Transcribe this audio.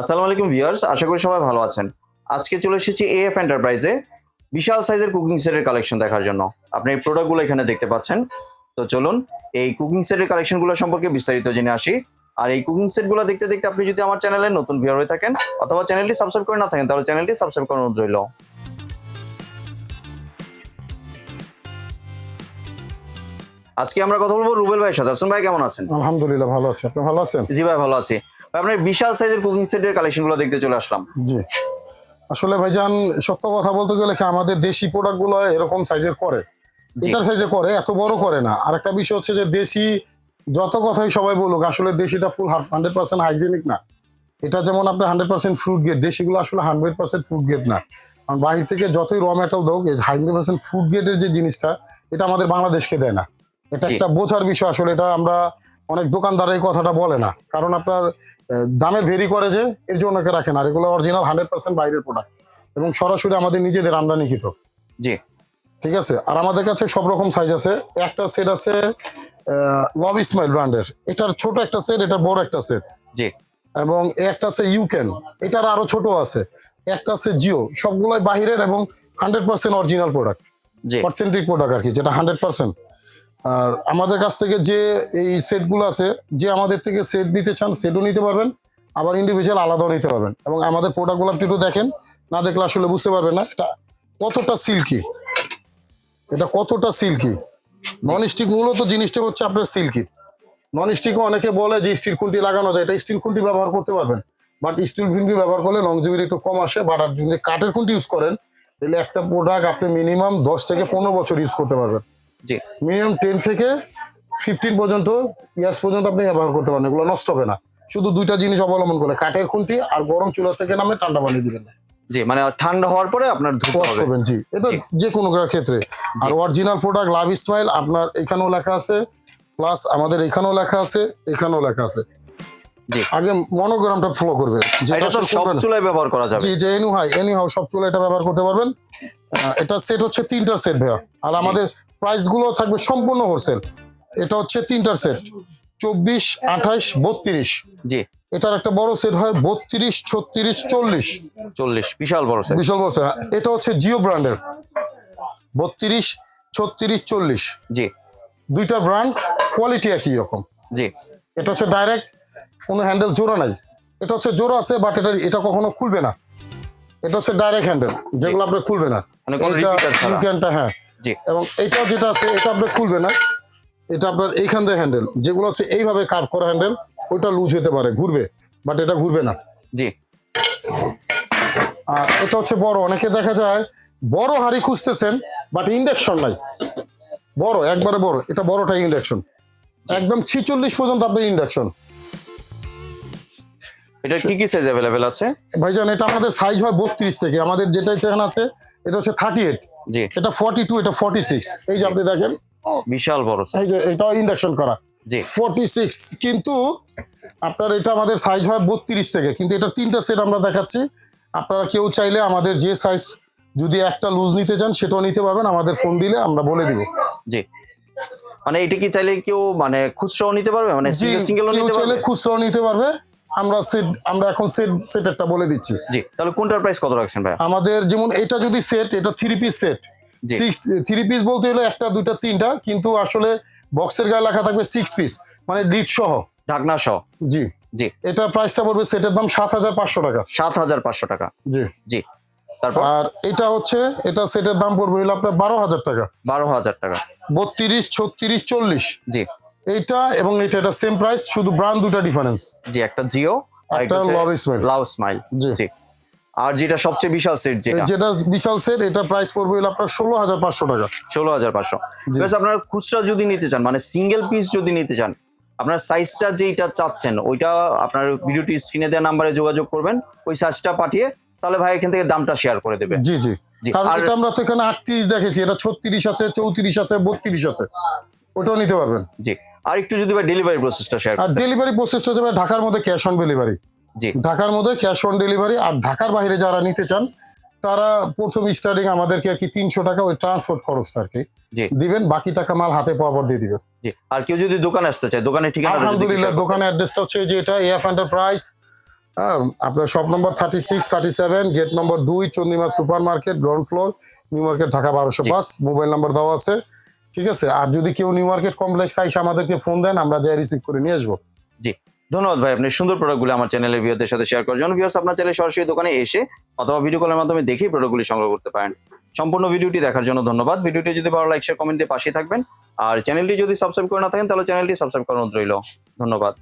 আসসালামু আলাইকুম ভিউয়ার্স আশা করি সবাই ভালো আছেন। আজকে চলে এসেছি এএফ এন্টারপ্রাইজে বিশাল সাইজের কুকিং সেটের কালেকশন দেখার জন্য। আপনি এই প্রোডাক্টগুলো এখানে দেখতে পাচ্ছেন। তো চলুন এই কুকিং সেটের কালেকশনগুলো সম্পর্কে বিস্তারিত জেনে আসি। আর এই কুকিং সেটগুলো দেখতে দেখতে আপনি যদি আমার চ্যানেলে নতুন ভিউয়ার হয়ে থাকেন অথবা চ্যানেলটি সাবস্ক্রাইব করে না থাকেন তাহলে চ্যানেলটি সাবস্ক্রাইব করানো রইল। আজকে আমরা কথা বলব রুবেল ভাইয়ের সাথে। আসুন ভাই কেমন আছেন? আলহামদুলিল্লাহ ভালো আছি। আপনি ভালো আছেন? জি ভাই ভালো আছি। আপনার বিশাল সাইজের কুকিং সেটের কালেকশনগুলো দেখতে চলে আসলাম। জি। আসলে ভাইজান সত্য কথা বলতে গেলে কি আমাদের দেশি প্রোডাক্টগুলো এরকম সাইজের করে। এটার সাইজে করে এত বড় করে না। আর একটা বিষয় হচ্ছে যে দেশি যত কথাই সবাই বলুক আসলে দেশিটা ফুল হান্ড্রেড পার্সেন্ট হাইজেনিক না। এটা যেমন আপনার হান্ড্রেড পার্সেন্ট ফ্রুট গেট দেশিগুলো আসলে হান্ড্রেড পার্সেন্ট ফ্রুট গেট না। কারণ বাহির থেকে যতই র মেটাল হোক হান্ড্রেড পার্সেন্ট ফ্রুট গেটের যে জিনিসটা এটা আমাদের বাংলাদেশকে দেয় না। এটা একটা বোঝার বিষয় আসলে এটা আমরা অনেক দোকানদার এই কথাটা বলে না। কারণ আপনার দামের ভেরি করে যে এর জন্য অনেকে রাখেন আর এগুলো অরিজিনাল হান্ড্রেড পার্সেন্ট বাইরের প্রোডাক্ট এবং সরাসরি আমাদের নিজেদের আমদানিকৃত। জি। ঠিক আছে? আর আমাদের কাছে সব রকম সাইজ আছে। একটা সেট আছে লভ ইসমাইল ব্র্যান্ডের এটার ছোট একটা সেট এটার বড় একটা সেট জি। এবং একটা আছে ইউকেন এটার আরও ছোট আছে। একটা আছে জিও সবগুলোই বাহিরের এবং hundred percent original product authentic product আর কি যেটা হান্ড্রেড পার্সেন্ট আর আমাদের কাছ থেকে যে এই সেটগুলো আছে, যে আমাদের থেকে সেট নিতে চান, সেটও নিতে পারবেন। আবার ইন্ডিভিজুয়াল আলাদাও নিতে পারবেন। এবং আমাদের প্রোডাক্টগুলো আপনি একটু দেখেন, না দেখলে আসলে বুঝতে পারবেন না। এটা কতটা সিল্কি? এটা কতটা সিল্কি? নন স্টিক মূলত জিনিসটা হচ্ছে আপনার সিল্কি। নন স্টিকও অনেকে বলে যে স্টিল খুন্তি লাগানো যায়। এটা স্টিল খুন্তি ব্যবহার করতে পারবেন। বাট স্টিল খুন্তি ব্যবহার করলে লংজিভিটি একটু কম আসে। বাট আর যদি কাঠের খুন্তি ইউজ করেন, তাহলে একটা প্রোডাক্ট আপনি মিনিমাম দশ থেকে পনেরো বছর ইউজ করতে পারবেন। জি। মিনিমাম টেন থেকে ফিফটিন পর্যন্ত ইয়ার্স পর্যন্ত আপনি ব্যবহার করতে পারেন এগুলো নষ্ট হবে না। শুধু দুইটা জিনিস অবলম্বন করে কাঠের খুন্তি আর গরম চুলা থেকে নামে ঠান্ডা পানি দিবেন জি মানে ঠান্ডা হওয়ার পরে আপনার ধুতে হবে। করবেন জি। এটা যে কোনো ক্ষেত্রে। আর অরিজিনাল প্রোডাক্ট লাভ ইসমাইল আপনার এখানেও লেখা আছে প্লাস আমাদের এখানেও লেখা আছে এখানেও লেখা আছে। জি। আগে মনোগ্রামটা ফলো করবেন যেটা তো সব চুলায় ব্যবহার করা যাবে। জি যে এনি হাই এনি হাউ সব চুলা এটা ব্যবহার করতে পারবেন। এটা সেট হচ্ছে তিনটার সেট ভাইয়া। আর আমাদের প্রাইসগুলো থাকবে সম্পূর্ণ হোলসেল এটা হচ্ছে তিনটার সেট চব্বিশ আঠাইশ বত্রিশ। জি। এটার একটা বড় সেট হয় বত্রিশ ছত্রিশ চল্লিশ। চল্লিশ বিশাল বড় সেট বিশাল বড় set। এটা হচ্ছে জিও ব্র্যান্ডের। বত্রিশ ছত্রিশ চল্লিশ। জি। দুইটা ব্র্যান্ড কোয়ালিটি একই রকম। জি। এটা হচ্ছে ডাইরেক্ট কোনো হ্যান্ডেল জোড়া নাই। এটা হচ্ছে জোড়া আছে বাট এটা এটা কখনো খুলবে না। এটা হচ্ছে ডাইরেক্ট হ্যান্ডেল যেগুলো আপনার খুলবে না। মানে এটা হ্যাঁ। জি। এবং এটা যেটা আছে এটা আপনার খুলবে না। এটা আপনার এইখান দিয়ে হ্যান্ডেল যেগুলো আছে এইভাবে কাট করা হ্যান্ডেল ওইটা লুজ হতে পারে ঘুরবে। বাট এটা ঘুরবে না। জি। আর এটা হচ্ছে বড়। অনেকে দেখা যায় বড় হাড়ি খুঁজতেছেন বাট ইন্ডাকশন নাই। বড় একবারে বড়। এটা বড়টা ইন্ডাকশন একদম ছিচল্লিশ পর্যন্ত আপনার ইন্ডাকশন এটা কি কি সাইজ অ্যাভেলেবেল আছে? ভাইজান এটা আমাদের সাইজ হয় বত্রিশ থেকে। আমাদের যেটা এখানে আছে এটা হচ্ছে থার্টি এইট জি। এটা ফর্টি টু এটা ফর্টি সিক্স এই যে আপনি দেখেন বিশাল বড় এই যে এটাও ইন্ডাকশন করা। জি। ফর্টি সিক্স কিন্তু আপনার এটা আমাদের সাইজ হয় বত্রিশ থেকে কিন্তু এটা তিনটা সেট আমরা দেখাচ্ছি। আপনারা কেউ চাইলে আমাদের যে সাইজ যদি একটা লুজ নিতে চান সেটাও নিতে পারবেন। আমাদের ফোন দিলে আমরা বলে দিব। জি। মানে এটা কি চাইলে কেউ মানে খুচরাও নিতে পারবে? মানে সিঙ্গেল নিতে চাইলে পারবে? খুচরাও নিতে পারবে। আমরা সেট আমরা এখন সেট সেটেরটা বলে দিচ্ছি। জি তাহলে কোনটার প্রাইস কত রাখছেন ভাই আমাদের যেমন এটা যদি সেট এটা three piece set six three piece বলতে হলে একটা দুইটা তিনটা কিন্তু আসলে বক্সের গায়ে লেখা থাকবে সিক্স পিস মানে ডিট সহ। ঢাকনা সহ। জি। জি। এটা প্রাইসটা পড়বে সেটের দাম সাত হাজার পাঁচশো টাকা। সাত হাজার পাঁচশো টাকা। জি। জি। তারপর? আর এটা হচ্ছে এটা সেটের দাম পড়বে হলো আপনার বারো হাজার টাকা। বারো হাজার টাকা। বত্রিশ ছত্রিশ চল্লিশ। জি। এইটা এবং এটা এটা সেম প্রাইস শুধু ব্র্যান্ড দুটা ডিফারেন্স জি একটা জিও আর একটা Love Smile। লাভ স্মাইল জি। আর যেটা সবচেয়ে বিশাল সেট যেটা? যেটা বিশাল সেট এটা প্রাইস পড়বে হলো আপনার ষোলো হাজার পাঁচশো টাকা। ষোলো হাজার পাঁচশো। আপনার খুচরা যদি নিতে চান মানে সিঙ্গেল পিস যদি নিতে চান আপনার সাইজটা যেইটা চাচ্ছেন ওইটা আপনার ভিডিওটি স্ক্রিনে দেওয়া নাম্বারে যোগাযোগ করবেন ওই সাইজটা পাঠিয়ে তাহলে ভাই এখান থেকে দামটা শেয়ার করে দেবে। জি জি। জি, কারণ এটা আমরা তো এখানে আটত্রিশ দেখেছি এটা ছত্রিশ আছে চৌত্রিশ আছে বত্রিশ আছে। ওটাও নিতে পারবেন। জি। আর একটু যদি ভাই ডেলিভারি প্রসেসটা শেয়ার আর ডেলিভারি প্রসেসটা যাবে ঢাকার মধ্যে ক্যাশ অন ডেলিভারি জি। ঢাকার মধ্যে ক্যাশ অন ডেলিভারি আর ঢাকার বাইরে যারা নিতে চান তারা প্রথম স্টার্টিং আমাদেরকে আর কি তিনশো টাকা ওই ট্রান্সপোর্ট খরচটা আর কি দিবেন বাকি টাকা মাল হাতে পাওয়ার পর দিয়ে দিবেন। জি। আর কেউ যদি দোকানে আসতে চায় দোকানের ঠিকানা আলহামদুলিল্লাহ দোকানের অ্যাড্রেসটা হচ্ছে যে এটা এফ এন্টারপ্রাইজ আপনার shop number thirty six thirty seven gate number দুই Chandima super market ground floor New Market Dhaka বারোশো পাঁচ মোবাইল নাম্বার দেওয়া আছে। ঠিক আছে? আর যদি কেউ নিউ মার্কেট কমপ্লেক্স আইসে আমাদেরকে ফোন দেন, আমরা যাই রিসিভ করে নিয়ে আসব। জি। ধন্যবাদ ভাই, আপনি সুন্দর প্রোডাক্টগুলো আমার চ্যানেলের ভিউদের সাথে শেয়ার করার জন্য। ভিউস আপনার চ্যানেলে সরাসরি দোকানে এসে অথবা ভিডিও কলের মাধ্যমে দেখেই প্রোডাক্টগুলি সংগ্রহ করতে পারেন। সম্পূর্ণ ভিডিওটি দেখার জন্য ধন্যবাদ। ভিডিওটি যদি ভালো লাইক শেয়ার কমেন্ট দিয়ে পাশে থাকবেন। আর চ্যানেলটি যদি সাবস্ক্রাইব করে না থাকেন, তাহলে চ্যানেলটি সাবস্ক্রাইব করানো রইল। ধন্যবাদ।